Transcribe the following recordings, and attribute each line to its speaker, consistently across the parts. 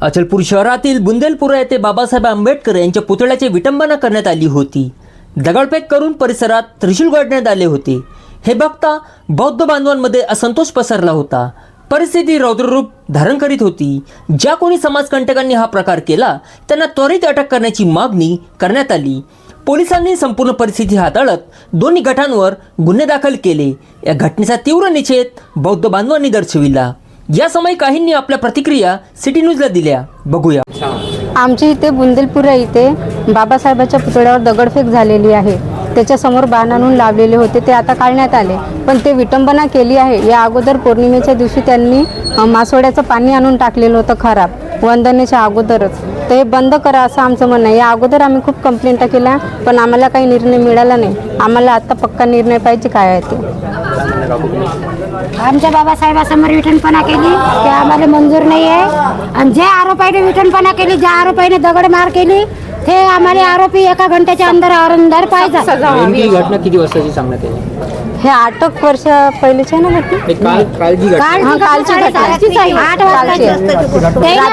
Speaker 1: अचलपूर शहरातील बुंदेलपुरा येथे बाबासाहेब आंबेडकर यांच्या पुतळ्याची विटंबना करण्यात आली होती. दगडफेक करून परिसरात त्रिशूल गाडण्यात आले होते. हे बघता बौद्ध बांधवांमध्ये असंतोष पसरला होता. परिस्थिती रौद्ररूप धारण करीत होती. ज्या कोणी समाजकंटकांनी हा प्रकार केला त्यांना त्वरित अटक करण्याची मागणी करण्यात आली. पोलिसांनी संपूर्ण परिस्थिती हाताळत दोन्ही गटांवर गुन्हे दाखल केले. या घटनेचा तीव्र निषेध बौद्ध बांधवांनी दर्शविला. या समय काहींनी आपल्या प्रतिक्रिया सिटी न्यूजला दिल्या. बघूया.
Speaker 2: आमच्या इथे बुंदेलपुरा इथे बाबासाहेबाच्या पुतळ्यावर दगडफेक झालेली आहे. त्याच्यासमोर बाण आणून लावलेले होते. ते आता काढण्यात आले. पण ते विटंबना केली आहे. या अगोदर पौर्णिमेच्या दिवशी त्यांनी मासोड्याचं पाणी आणून टाकलेलं होतं खराब. वंदनेच्या अगोदरच. तर हे बंद करा असं आमचं म्हणणं आहे. या अगोदर आम्ही खूप कंप्लेंटा केल्या पण आम्हाला काही निर्णय मिळाला नाही. आम्हाला आत्ता पक्का निर्णय पाहिजे काय आहे ते.
Speaker 3: आमच्या बाबासाहेबासमोर विठणपणा केली ते आम्हाला मंजूर नाही आहे. आणि जे आरोपीने विठणपणा केली ज्या आरोपीने दगडमार केली ते आम्हाला आरोपी एका घंट्याच्या अंदर अंदर पाहिजे
Speaker 1: नेमकी घटना किती वर्षाची सांगण्यात
Speaker 2: हे आटक वर्ष पहिलेचे ना घटना
Speaker 1: काल काल घटना.
Speaker 3: काल
Speaker 2: हा, कालची घटना.
Speaker 3: आठ वाजताची.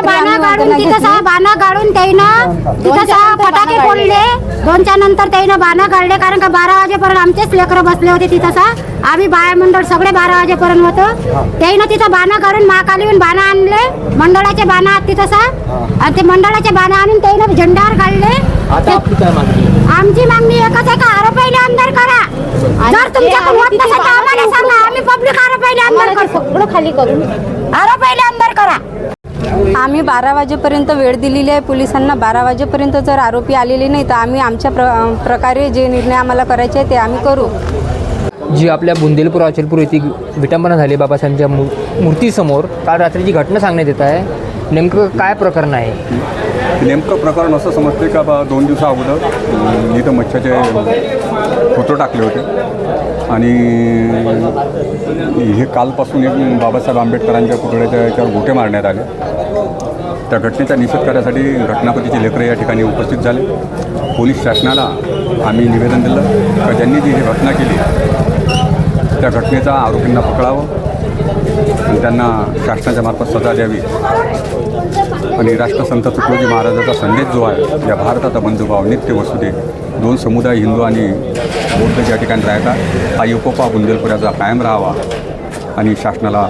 Speaker 3: बाणा तिथं. सहा बाणा त्यानं तिथं सहा फटाके फोडले. दोनच्या नंतर त्यानं बाणा काढले कारण का बारा वाजेपर्यंत आमचेच लेकरं बसले होते तिथं सा आम्ही बाया मंडळ सगळे बारा वाजेपर्यंत होतो. त्यानं तिथं बाणा काढून महाकालीहून बाणा आणले. मंडळाचे बाणा आहेत तिथं सा आणि ते मंडळाचे बाणा आणून त्यानं झेंडावर काढले.
Speaker 1: आता आपली काय मागणी आहे?
Speaker 3: आमची मागणी एकच आहे का? आरोपीने अंदर करा. जर तुमच्याकडून होत नसेल तर आम्हाला सांगा. आम्ही पब्लिक आरोपीने अंदर करतो. खाली करून. आरोपीने अंदर करा.
Speaker 2: आम्ही बारा वाजेपर्यंत वेळ दिलेली आहे. पोलिसांना बारा वाजेपर्यंत जर आरोपी आलेले नाही तर आम्ही आमच्या प्र प्रकारे जे निर्णय आम्हाला करायचे आहे ते आम्ही करू.
Speaker 1: जी आपल्या बुंदेलपूर अचलपूर येथे विटंबना झाली बाबासाहेबांच्या मू मूर्तीसमोर. काल रात्रीची घटना सांगण्यात येत आहे नेमकं काय प्रकरण आहे?
Speaker 4: नेमकं प्रकरण असं समजते का बा दोन दिवसा अगोदर इथं मच्छाचे फोटो टाकले होते. आणि हे कालपासून एक बाबासाहेब आंबेडकरांच्या पुतळ्याच्या याच्यावर गोटे मारण्यात आले. त्या घटनेचा निषेध करण्यासाठी घटनापतीचे लेकरं या ठिकाणी उपस्थित झाले. पोलीस शासनाला आम्ही निवेदन दिलं. का ज्यांनी जी ही घटना केली त्या घटनेचा आरोपींना पकडावं आणि त्यांना शासनाच्या मार्फत सजा द्यावी. आणि राष्ट्रसंत तुकडोजी महाराजाचा संदेश जो आहे या भारताचा बंधुभाव नित्य वसुदे दोन समुदाय हिंदू आणि बौद्ध ज्या ठिकाणी राहतात हा युकोपा बुंदेलपुराचा कायम राहावा आणि शासनाला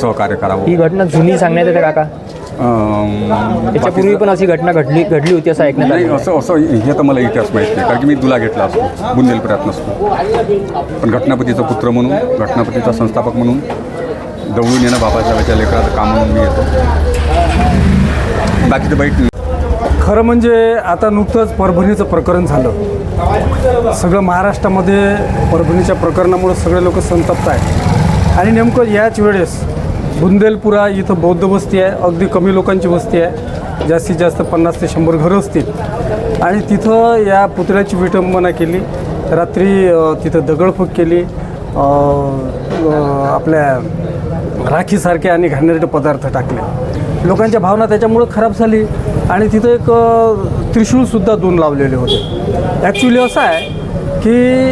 Speaker 4: सहकार्य करावं.
Speaker 1: ही घटना जुनी सांगण्यात येते काका
Speaker 4: अं,
Speaker 1: त्याच्यापूर्वी पण अशी घटना घडली घडली होती असं ऐकण्यात
Speaker 4: नाही
Speaker 1: आलं.
Speaker 4: असं असं हे तर मला इतिहास माहीत नाही कारण की मी तुला घेतला असतो बुंदेलपुरात नसतो. पण घटनापतीचा पुत्र म्हणून घटनापतीचा संस्थापक म्हणून दौडून येणं बाबासाहेबाच्या लेकराचं काम म्हणून मी येतो. बाकीचं बाईट नाही.
Speaker 5: खरं म्हणजे आता नुकतंच परभणीचं प्रकरण झालं. सगळं महाराष्ट्रामध्ये परभणीच्या प्रकरणामुळे सगळे लोक संतप्त आहेत. आणि नेमकं याच वेळेस बुंदेलपुरा इथं बौद्ध वस्ती आहे. अगदी कमी लोकांची वस्ती आहे. जास्तीत जास्त पन्नास ते शंभर घरं असतील. आणि तिथं या पुतळ्याची विटंबना केली. रात्री तिथं दगडफूक केली. आपल्या राखीसारखे आणि घाणेरडे पदार्थ टाकले. लोकांच्या भावना त्याच्यामुळं खराब झाली. आणि तिथं एक त्रिशूळसुद्धा दोन लावलेले होते. ॲक्च्युली असं आहे की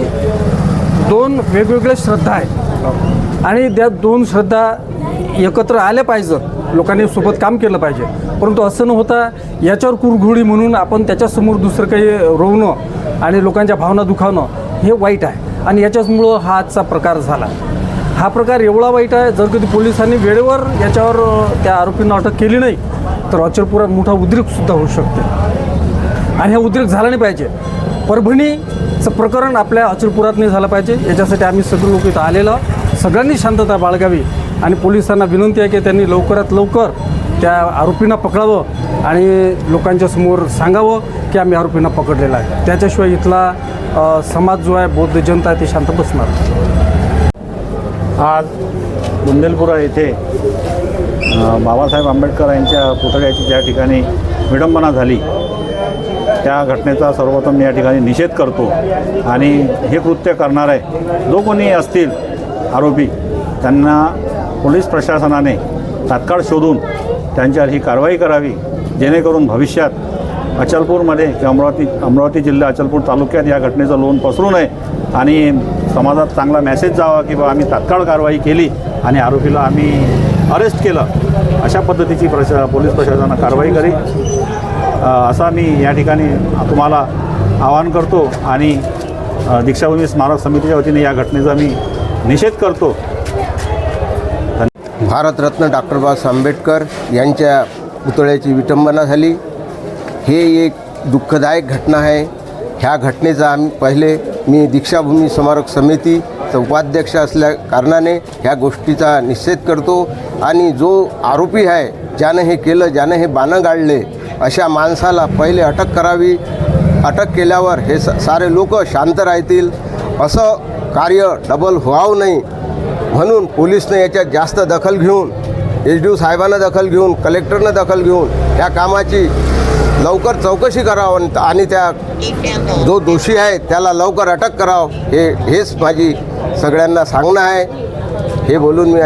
Speaker 5: दोन वेगवेगळ्या श्रद्धा आहेत. आणि त्या दोन श्रद्धा एकत्र आल्या पाहिजेत लोकांनी सोबत काम केलं पाहिजे. परंतु असं न होता याच्यावर कुरघोडी म्हणून आपण त्याच्यासमोर दुसरं काही रोवणं आणि लोकांच्या भावना दुखावणं हे वाईट आहे. आणि याच्याचमुळं हा आजचा प्रकार झाला. हा प्रकार एवढा वाईट आहे जर कधी पोलिसांनी वेळेवर याच्यावर त्या आरोपींना अटक केली नाही तर अचलपुरात मोठा उद्रेकसुद्धा होऊ शकते. आणि हा उद्रेक झाला नाही पाहिजे. परभणीचं प्रकरण आपल्या अचलपुरात नाही झालं पाहिजे. याच्यासाठी आम्ही सगळे लोक इथं आलेलं सगळ्यांनी शांतता बाळगावी. आणि पोलिसांना विनंती आहे की त्यांनी लवकरात लवकर त्या आरोपींना पकडावं आणि लोकांच्या समोर सांगावं की आम्ही आरोपींना पकडलेला आहे. त्याच्याशिवाय इथला समाज जो आहे बौद्ध जनता आहे ते शांत बसणार
Speaker 6: आज बुंदेलपुरा येथे बाबासाहेब आंबेडकर यांच्या पुतळ्याची ज्या ठिकाणी विडंबना झाली त्या घटनेचा सर्वप्रथम मी या ठिकाणी निषेध करतो. आणि हे कृत्य करणारे जो कोणी असतील आरोपी त्यांना पोलीस प्रशासनाने तात्काळ शोधून त्यांच्यावर ही कारवाई करावी जेणेकरून भविष्यात अचलपूरमध्ये किंवा अमरावती अमरावती जिल्हा अचलपूर तालुक्यात या घटनेचं लोन पसरू नये आणि समाजात चांगला मेसेज जावा की बा आम्ही तात्काळ कारवाई केली आणि आरोपीला आम्ही अरेस्ट केलं. अशा पद्धतीची प्रशा पोलीस प्रशासनानं कारवाई करी. असा मी या ठिकाणी तुम्हाला आवाहन करतो आणि दीक्षाभूमी स्मारक समितीच्या वतीने या घटनेचा मी निषेध करतो.
Speaker 7: भारतरत्न डॉक्टर बाबासाहेब आंबेडकर यांच्या पुतळ्याची विटंबना झाली. हे एक दुःखदायक घटना आहे. ह्या घटनेचा आम्ही पहिले मी दीक्षाभूमी स्मारक समितीचा उपाध्यक्ष असल्या कारणाने ह्या गोष्टीचा निषेध करतो आणि जो आरोपी आहे ज्यानं हे केलं ज्यानं हे बाणं गाडले अशा माणसाला पहिले अटक करावी. अटक केल्यावर हे स सारे लोक शांत राहतील. असं कार्य डबल व्हावं नाही म्हणून पोलिसनं याच्यात जास्त दखल घेऊन एच डी ओ साहेबांना दखल घेऊन कलेक्टरनं दखल घेऊन या कामाची लवकर चौकशी करावं आणि त्या जो दोषी आहे त्याला लवकर अटक करावं. हे हेच माझी सगळ्यांना सांगणं आहे. हे बोलून मी